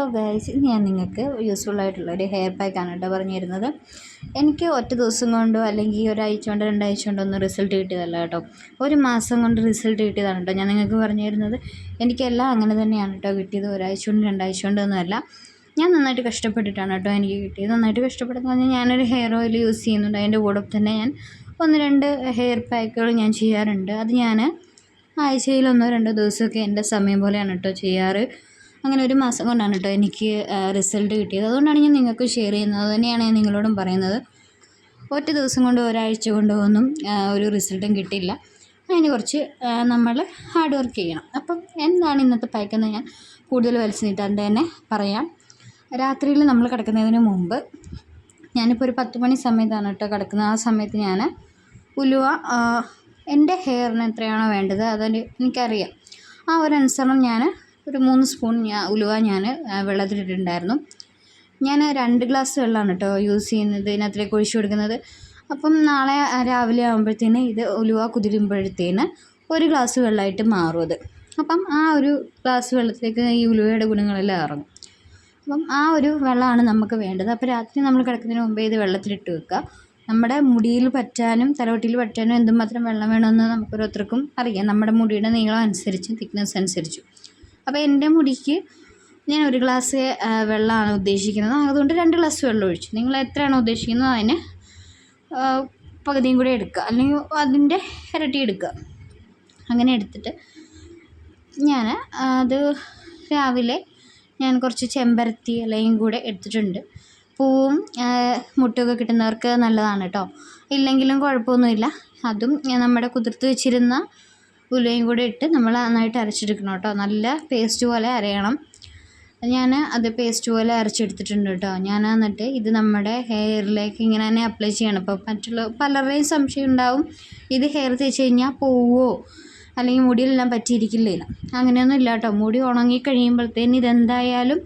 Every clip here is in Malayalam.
ഹലോ ഗൈസ് ഞാൻ നിങ്ങൾക്ക് യൂസ്ഫുൾ ആയിട്ടുള്ള ഒരു ഹെയർ പാക്കാണ് കേട്ടോ പറഞ്ഞു തരുന്നത് എനിക്ക് ഒറ്റ ദിവസം കൊണ്ടോ അല്ലെങ്കിൽ ഒരാഴ്ച കൊണ്ടോ രണ്ടാഴ്ച കൊണ്ടോ ഒന്നും റിസൾട്ട് കിട്ടിയതല്ല കേട്ടോ ഒരു മാസം കൊണ്ട് റിസൾട്ട് കിട്ടിയതാണ് കേട്ടോ ഞാൻ നിങ്ങൾക്ക് പറഞ്ഞു തരുന്നത് എനിക്കെല്ലാം അങ്ങനെ തന്നെയാണ് കേട്ടോ കിട്ടിയത്. ഒരാഴ്ച കൊണ്ട് രണ്ടാഴ്ച കൊണ്ടൊന്നുമല്ല ഞാൻ നന്നായിട്ട് കഷ്ടപ്പെട്ടിട്ടാണ് കേട്ടോ എനിക്ക് കിട്ടിയത്. നന്നായിട്ട് കഷ്ടപ്പെട്ടെന്ന് പറഞ്ഞാൽ ഞാനൊരു ഹെയർ ഓയിൽ യൂസ് ചെയ്യുന്നുണ്ട്. അതിന്റെ കൂടെ തന്നെ ഞാൻ ഒന്ന് രണ്ട് ഹെയർ പാക്കുകൾ ഞാൻ ചെയ്യാറുണ്ട്. അത് ഞാൻ ആഴ്ചയിൽ ഒന്നോ രണ്ടോ ദിവസമൊക്കെ എന്റെ സമയം പോലെയാണ് കേട്ടോ ചെയ്യാറ്. അങ്ങനെ ഒരു മാസം കൊണ്ടാണ് കേട്ടോ എനിക്ക് റിസൾട്ട് കിട്ടിയത്. അതുകൊണ്ടാണ് ഞാൻ നിങ്ങൾക്ക് ഷെയർ ചെയ്യുന്നത്. അതുതന്നെയാണ് ഞാൻ നിങ്ങളോടും പറയുന്നത്. ഒറ്റ ദിവസം കൊണ്ടോ ഒരാഴ്ച കൊണ്ടോ ഒന്നും ഒരു റിസൾട്ടും കിട്ടില്ല അതിന് കുറച്ച് നമ്മൾ ഹാർഡ് വർക്ക് ചെയ്യണം. അപ്പം എന്താണ് ഇന്നത്തെ പാക്കെന്ന് ഞാൻ കൂടുതൽ വലിച്ചു നീട്ടാണ്ട് തന്നെ പറയാം. രാത്രിയിൽ നമ്മൾ കിടക്കുന്നതിന് മുമ്പ് ഞാനിപ്പോൾ ഒരു പത്ത് മണി സമയത്താണ് കേട്ടോ കിടക്കുന്നത്. ആ സമയത്ത് ഞാൻ ഉലുവ എന്റെ ഹെയറിന് എത്രയാണോ വേണ്ടത് അതിന് എനിക്കറിയാം ആ ഒരു അനുസരണം ഞാൻ ഒരു മൂന്ന് സ്പൂൺ ഞാൻ ഉലുവ ഞാൻ വെള്ളത്തിലിട്ടിട്ടുണ്ടായിരുന്നു. ഞാൻ രണ്ട് ഗ്ലാസ് വെള്ളമാണ് കേട്ടോ യൂസ് ചെയ്യുന്നത് ഇതിനകത്തേക്ക് ഒഴിച്ചു കൊടുക്കുന്നത്. അപ്പം നാളെ രാവിലെ ആകുമ്പോഴത്തേന് ഇത് ഉലുവ കുതിരുമ്പോഴത്തേന് ഒരു ഗ്ലാസ് വെള്ളമായിട്ട് മാറും അത്. അപ്പം ആ ഒരു ഗ്ലാസ് വെള്ളത്തിലേക്ക് ഈ ഉലുവയുടെ ഗുണങ്ങളെല്ലാം ഇറങ്ങും. അപ്പം ആ ഒരു വെള്ളമാണ് നമുക്ക് വേണ്ടത്. അപ്പോൾ രാത്രി നമ്മൾ കിടക്കുന്നതിന് മുമ്പേ ഇത് വെള്ളത്തിലിട്ട് വെക്കുക. നമ്മുടെ മുടിയിൽ പറ്റാനും തലവട്ടിയിൽ പറ്റാനും എന്തുമാത്രം വെള്ളം വേണമെന്ന് നമുക്ക് ഓരോരുത്തർക്കും അറിയാം. നമ്മുടെ മുടിയുടെ നീളം അനുസരിച്ച് തിക്നെസ് അനുസരിച്ചും. അപ്പോൾ എന്റെ മുടിക്ക് ഞാൻ ഒരു ഗ്ലാസ് വെള്ളമാണ് ഉദ്ദേശിക്കുന്നത്. അതുകൊണ്ട് രണ്ട് ഗ്ലാസ് വെള്ളം ഒഴിച്ചു. നിങ്ങൾ എത്രയാണോ ഉദ്ദേശിക്കുന്നത് അതിന് പകുതിയും കൂടി എടുക്കുക. അല്ലെങ്കിൽ അതിന്റെ ഇരട്ടി എടുക്കുക. അങ്ങനെ എടുത്തിട്ട് ഞാൻ അത് രാവിലെ ഞാൻ കുറച്ച് ചെമ്പരത്തി ഇലയും കൂടെ എടുത്തിട്ടുണ്ട്. പൂവും മുട്ടൊക്കെ കിട്ടുന്നവർക്ക് നല്ലതാണ് കേട്ടോ. ഇല്ലെങ്കിലും കുഴപ്പമൊന്നുമില്ല. അതും നമ്മുടെ കുതിർത്ത് വെച്ചിരുന്ന ഉലുവയും കൂടി ഇട്ട് നമ്മൾ നന്നായിട്ട് അരച്ചെടുക്കണം കേട്ടോ. നല്ല പേസ്റ്റ് പോലെ അരയണം. ഞാൻ അത് പേസ്റ്റ് പോലെ അരച്ചെടുത്തിട്ടുണ്ട് കേട്ടോ. ഞാൻ എന്നിട്ട് ഇത് നമ്മുടെ ഹെയറിലേക്ക് ഇങ്ങനെ തന്നെ അപ്ലൈ ചെയ്യണം. ഇപ്പോൾ മറ്റുള്ള പലരുടെയും സംശയം ഉണ്ടാവും ഇത് ഹെയർ തേച്ച് കഴിഞ്ഞാൽ പോവുമോ അല്ലെങ്കിൽ മുടിയിലെല്ലാം പറ്റിയിരിക്കില്ലേ? അങ്ങനെയൊന്നും ഇല്ല കേട്ടോ. മുടി ഉണങ്ങി കഴിയുമ്പോഴത്തേന് ഇതെന്തായാലും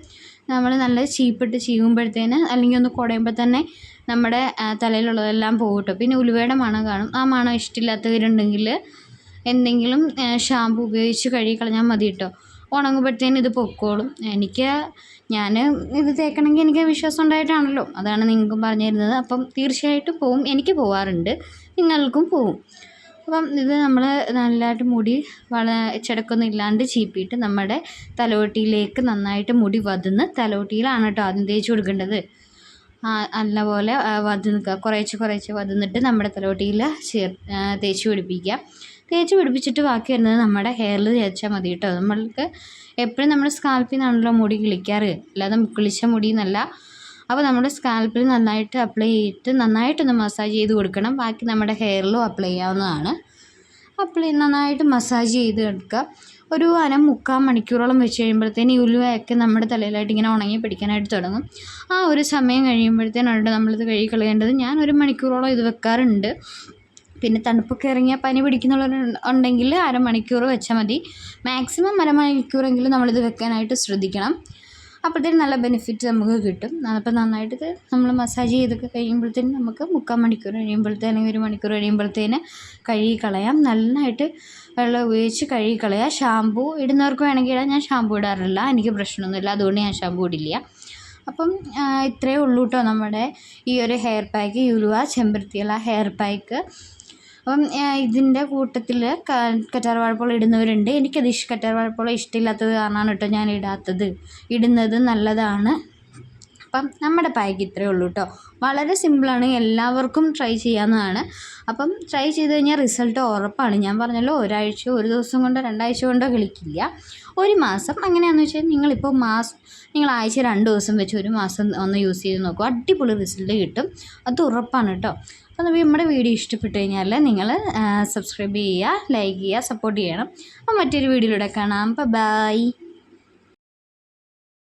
നമ്മൾ നല്ല ചീപ്പിട്ട് ചീവുമ്പോഴത്തേന് അല്ലെങ്കിൽ ഒന്ന് കുടയുമ്പോൾ തന്നെ നമ്മുടെ തലയിലുള്ളതെല്ലാം പോകും കേട്ടോ. പിന്നെ ഉലുവയുടെ മണം കാണും. ആ മണം ഇഷ്ടമില്ലാത്തവരുണ്ടെങ്കിൽ എന്തെങ്കിലും ഷാമ്പു ഉപയോഗിച്ച് കഴുകി കളഞ്ഞാൽ മതി കേട്ടോ ഉണങ്ങുമ്പോഴത്തേനും ഇത് പൊക്കോളും. എനിക്ക് ഞാൻ ഇത് തേക്കണമെങ്കിൽ എനിക്ക് വിശ്വാസം ഉണ്ടായിട്ടാണല്ലോ. അതാണ് നിങ്ങൾക്കും പറഞ്ഞു തരുന്നത്. അപ്പം തീർച്ചയായിട്ടും പോവും. എനിക്ക് പോവാറുണ്ട്. നിങ്ങൾക്കും പോവും. അപ്പം ഇത് നമ്മൾ നല്ലതായിട്ട് മുടി വള ചെടക്കൊന്നും ഇല്ലാണ്ട് ചീപ്പിയിട്ട് നമ്മുടെ തലോട്ടിയിലേക്ക് നന്നായിട്ട് മുടി വതുന്ന് തലോട്ടിയിലാണ് കേട്ടോ ആദ്യം തേച്ച് കൊടുക്കേണ്ടത്. നല്ലപോലെ വതുക്കുക കുറേശ്ശെ കുറേശ്ശെ വതുന്നിട്ട് നമ്മുടെ തലോട്ടിയിൽ ചേർ തേച്ച് പിടിപ്പിക്കുക. തേച്ച് പിടിപ്പിച്ചിട്ട് ബാക്കി വരുന്നത് നമ്മുടെ ഹെയറിൽ തേച്ചാൽ മതി കേട്ടോ നമ്മൾക്ക് എപ്പോഴും നമ്മുടെ സ്കാൽപ്പിൽ നിന്നാണല്ലോ മുടി കിളിക്കാറ്. അല്ലാതെ കിളിച്ച മുടി എന്നല്ല അപ്പോൾ നമ്മുടെ സ്കാൽപ്പിൽ നന്നായിട്ട് അപ്ലൈ ചെയ്തിട്ട് നന്നായിട്ടൊന്ന് മസാജ് ചെയ്ത് കൊടുക്കണം. ബാക്കി നമ്മുടെ ഹെയറിലും അപ്ലൈ ചെയ്യാവുന്നതാണ്. അപ്ലൈ നന്നായിട്ട് മസാജ് ചെയ്ത് എടുക്കുക. ഒരു അര മുക്കാൽ മണിക്കൂറോളം വെച്ച് കഴിയുമ്പോഴത്തേന് ഉലുവയൊക്കെ നമ്മുടെ തലയിലായിട്ട് ഇങ്ങനെ ഉണങ്ങി പിടിക്കാനായിട്ട് തുടങ്ങും. ആ ഒരു സമയം കഴിയുമ്പോഴത്തേനാണ് നമ്മളിത് കഴുകി കളയേണ്ടത്. ഞാൻ ഒരു മണിക്കൂറോളം ഇത് വെക്കാറുണ്ട്. പിന്നെ തണുപ്പൊക്കെ ഇറങ്ങിയാൽ പനി പിടിക്കുന്നുള്ളവർ ഉണ്ടെങ്കിൽ അരമണിക്കൂർ വെച്ചാൽ മതി. മാക്സിമം അരമണിക്കൂറെങ്കിലും നമ്മളിത് വെക്കാനായിട്ട് ശ്രദ്ധിക്കണം. അപ്പോഴത്തേനും നല്ല ബെനിഫിറ്റ് നമുക്ക് കിട്ടും. അപ്പോൾ നന്നായിട്ട് നമ്മൾ മസാജ് ചെയ്തൊക്കെ കഴിയുമ്പോഴത്തേനും നമുക്ക് മുക്കാൽ മണിക്കൂർ കഴിയുമ്പോഴത്തേനും ഒരു മണിക്കൂർ കഴിയുമ്പോഴത്തേന് കഴുകി കളയാം നന്നായിട്ട് വെള്ളം ഉപയോഗിച്ച് കഴുകി കളയാം ഷാമ്പൂ ഇടുന്നവർക്ക് വേണമെങ്കിൽ ഇടാം. ഞാൻ ഷാമ്പൂ ഇടാറില്ല. എനിക്ക് പ്രശ്നമൊന്നുമില്ല. അതുകൊണ്ട് ഞാൻ ഷാമ്പൂ ഇടില്ല. അപ്പം ഇത്രയേ ഉള്ളൂ കേട്ടോ നമ്മുടെ ഈ ഒരു ഹെയർ പാക്ക് യുലുവ ചെമ്പരത്തിയുള്ള ഹെയർ പാക്ക് അപ്പം ഇതിന്റെ കൂട്ടത്തിൽ കറ്റാർ കറ്റാർവാഴപ്പഴം ഇടുന്നവരുണ്ട്. എനിക്കത് ഇഷ് കറ്റാർവാഴപ്പഴം ഇഷ്ടമില്ലാത്തത് കാരണമാണ് കേട്ടോ ഞാൻ ഇടാത്തത്. ഇടുന്നത് നല്ലതാണ്. അപ്പം നമ്മുടെ പായ്ക്ക് ഇത്രയേ ഉള്ളൂ കേട്ടോ. വളരെ സിമ്പിളാണ്. എല്ലാവർക്കും ട്രൈ ചെയ്യാവുന്നതാണ്. അപ്പം ട്രൈ ചെയ്ത് കഴിഞ്ഞാൽ റിസൾട്ട് ഉറപ്പാണ്. ഞാൻ പറഞ്ഞല്ലോ ഒരാഴ്ച ഒരു ദിവസം കൊണ്ടോ രണ്ടാഴ്ച കൊണ്ടോ കളിക്കില്ല. ഒരു മാസം അങ്ങനെയാണെന്ന് വെച്ചാൽ നിങ്ങളിപ്പോൾ മാസം നിങ്ങൾ ആഴ്ച രണ്ട് ദിവസം വെച്ച് ഒരു മാസം ഒന്ന് യൂസ് ചെയ്ത് നോക്കുക അടിപൊളി റിസൾട്ട് കിട്ടും. അത് ഉറപ്പാണ് കേട്ടോ. അപ്പോൾ നമ്മുടെ വീഡിയോ ഇഷ്ടപ്പെട്ടു കഴിഞ്ഞാൽ നിങ്ങൾ സബ്സ്ക്രൈബ് ചെയ്യുക ലൈക്ക് ചെയ്യുക സപ്പോർട്ട് ചെയ്യണം. അപ്പോൾ മറ്റൊരു വീഡിയോയിലൂടെ കാണാം. ബൈ